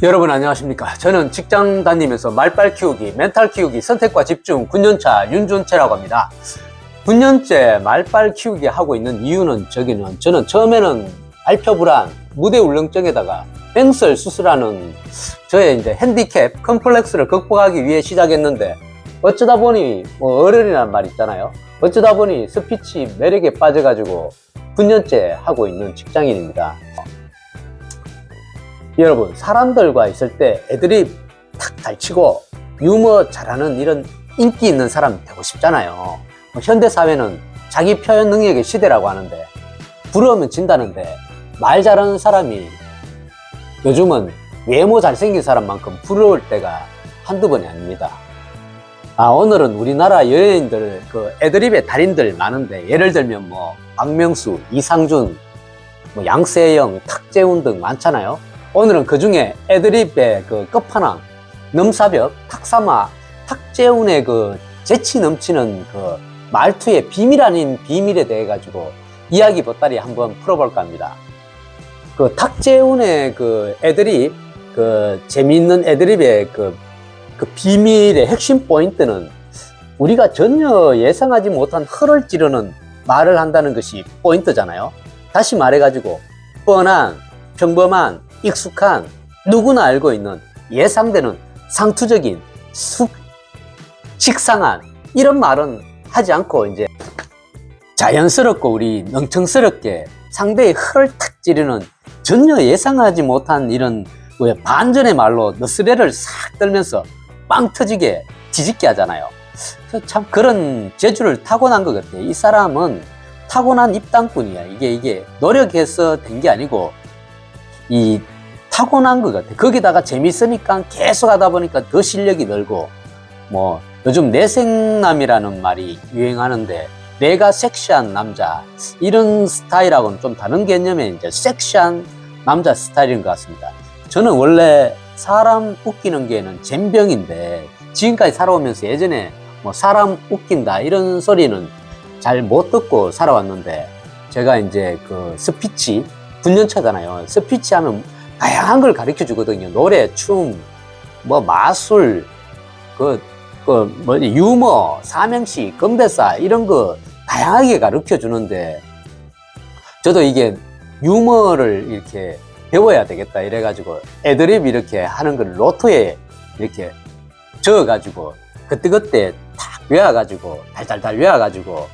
여러분 안녕하십니까? 저는 직장 다니면서 말빨 키우기 멘탈 키우기 선택과 집중 9년차 윤준채라고 합니다. 9년째 말빨 키우기 하고 있는 이유는 저기는 저는 처음에는 발표 불안 무대 울렁증에다가 뱅설 수술하는 저의 이제 핸디캡 컴플렉스를 극복하기 위해 시작했는데 어쩌다 보니 뭐 어른이라는 말 있잖아요. 어쩌다 보니 스피치 매력에 빠져가지고 9년째 하고 있는 직장인입니다 여러분 사람들과 있을 때 애들이 탁 달치고 유머 잘하는 이런 인기 있는 사람 되고 싶잖아요. 뭐 현대 사회는 자기 표현 능력의 시대라고 하는데 부러우면 진다는데 말 잘하는 사람이 요즘은 외모 잘생긴 사람만큼 부러울 때가 한두 번이 아닙니다. 아 오늘은 우리나라 연예인들 그 애드립의 달인들 많은데 예를 들면 뭐 박명수, 이상준, 뭐 양세형, 탁재훈 등 많잖아요 오늘은 그 중에 애드립의 그 끝판왕, 넘사벽, 탁사마, 탁재훈의 그 재치 넘치는 그 말투의 비밀 아닌 비밀에 대해 가지고 이야기 보따리 한번 풀어볼까 합니다. 그 탁재훈의 그 애드립, 그 재미있는 애드립의 그, 그 비밀의 핵심 포인트는 우리가 전혀 예상하지 못한 허를 찌르는 말을 한다는 것이 포인트잖아요. 다시 말해가지고 뻔한, 평범한, 익숙한 누구나 알고 있는 예상되는 상투적인 수, 식상한 이런 말은 하지 않고 이제 자연스럽고 우리 능청스럽게 상대의 혀를 탁 찌르는 전혀 예상하지 못한 이런 왜 반전의 말로 너스레를 싹 떨면서 빵 터지게 뒤집게 하잖아요. 참 그런 재주를 타고난 것 같아요. 이 사람은 타고난 입당꾼이야. 이게 이게 노력해서 된 게 아니고 이 타고난 것 같아. 거기다가 재밌으니까 계속 하다 보니까 더 실력이 늘고, 뭐, 요즘 내생남이라는 말이 유행하는데, 내가 섹시한 남자, 이런 스타일하고는 좀 다른 개념의 이제 섹시한 남자 스타일인 것 같습니다. 저는 원래 사람 웃기는 게는 젬병인데, 지금까지 살아오면서 예전에 뭐 사람 웃긴다, 이런 소리는 잘 못 듣고 살아왔는데, 제가 이제 그 스피치, 9년 차잖아요. 스피치 하면 다양한 걸 가르쳐 주거든요. 노래, 춤, 뭐 마술, 그, 그, 뭐지, 유머, 삼행시, 건배사, 이런 거 다양하게 가르쳐 주는데, 저도 이게 유머를 이렇게 배워야 되겠다. 이래가지고 애드립 이렇게 하는 걸 로또에 이렇게 적어가지고, 그때그때 탁 외워가지고, 달달달 외워가지고,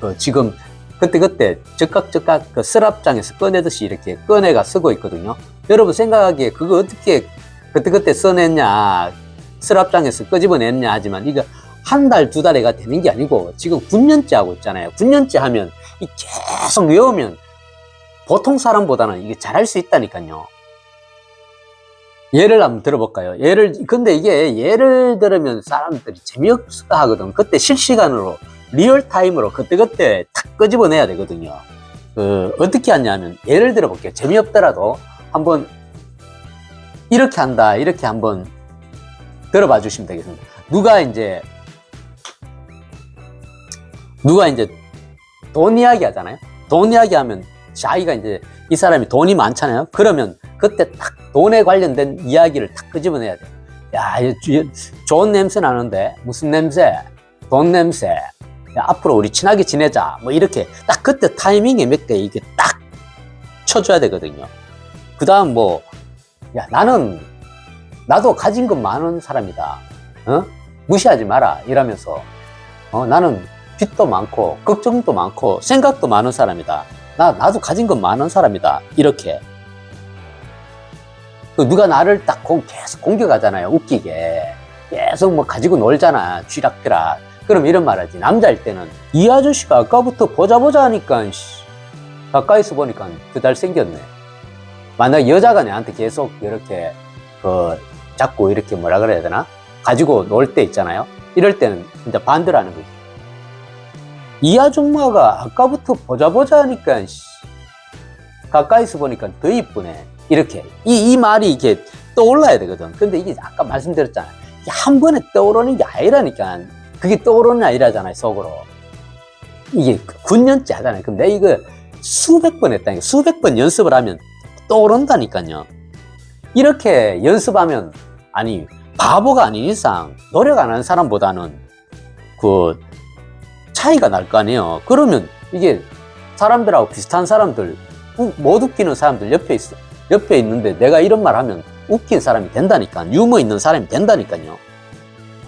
그 지금 그때그때 즉각즉각 그 서랍장에서 꺼내듯이 이렇게 꺼내가 쓰고 있거든요. 여러분 생각하기에 그거 어떻게 그때그때 써냈냐, 서랍장에서 끄집어냈냐 하지만 이거 한 달, 두 달에가 되는 게 아니고 지금 9년째 하고 있잖아요. 9년째 하면 이 계속 외우면 보통 사람보다는 이게 잘할 수 있다니까요. 예를 한번 들어볼까요? 예를, 근데 이게 예를 들으면 사람들이 재미없어 하거든. 그때 실시간으로 리얼타임으로 그때그때 탁 끄집어내야 되거든요. 그, 어떻게 하냐면, 예를 들어 볼게요. 재미없더라도 한번 이렇게 한다, 이렇게 한번 들어봐 주시면 되겠습니다. 누가 이제, 누가 이제 돈 이야기 하잖아요? 돈 이야기 하면 자기가 이제 이 사람이 돈이 많잖아요? 그러면 그때 딱 돈에 관련된 이야기를 탁 끄집어내야 돼. 야, 좋은 냄새 나는데? 무슨 냄새? 돈 냄새. 야, 앞으로 우리 친하게 지내자. 뭐 이렇게 딱 그때 타이밍에 몇 개 이게 딱 쳐줘야 되거든요. 그 다음 뭐, 야, 나는, 나도 가진 것 많은 사람이다. 어? 무시하지 마라. 이러면서, 어, 나는 빚도 많고, 걱정도 많고, 생각도 많은 사람이다. 나, 나도 가진 것 많은 사람이다. 이렇게. 그 누가 나를 딱 공- 계속 공격하잖아요. 웃기게. 계속 뭐 가지고 놀잖아. 쥐락펴락. 그럼 이런 말 하지. 남자일 때는 이 아저씨가 아까부터 보자 보자 하니까 씨, 가까이서 보니까 더 잘생겼네. 만약 여자가 내한테 계속 이렇게 그 자꾸 이렇게 뭐라 그래야 되나? 가지고 놀 때 있잖아요. 이럴 때는 진짜 반대라는 거지. 이 아줌마가 아까부터 보자 보자 하니까 씨, 가까이서 보니까 더 이쁘네. 이렇게 이, 이 말이 이게 떠올라야 되거든. 근데 이게 아까 말씀드렸잖아. 한 번에 떠오르는 게 아니라니까. 그게 떠오르는 게 아니라잖아요, 속으로. 이게 9년째 하잖아요. 그럼 내가 이거 수백 번 했다니까. 수백 번 연습을 하면 떠오른다니까요. 이렇게 연습하면 아니 바보가 아닌 이상 노력 안 하는 사람보다는 그 차이가 날 거 아니에요. 그러면 이게 사람들하고 비슷한 사람들 우- 못 웃기는 사람들 옆에 있어 옆에 있는데 내가 이런 말 하면 웃긴 사람이 된다니까 유머 있는 사람이 된다니까요.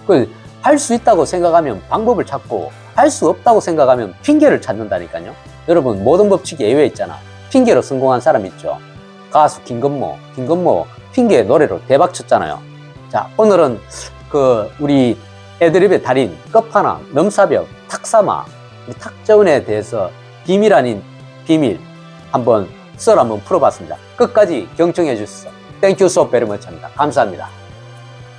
그 할 수 있다고 생각하면 방법을 찾고 할 수 없다고 생각하면 핑계를 찾는다니까요. 여러분 모든 법칙이 예외 있잖아. 핑계로 성공한 사람 있죠. 가수 김건모, 김건모 핑계 노래로 대박 쳤잖아요. 자 오늘은 그 우리 애드립의 달인 끝판왕, 넘사벽, 탁사마, 우리 탁재훈에 대해서 비밀 아닌 비밀 한번 썰 한번 풀어봤습니다. 끝까지 경청해 주셔서 땡큐 소 베리 머치입니다. 감사합니다.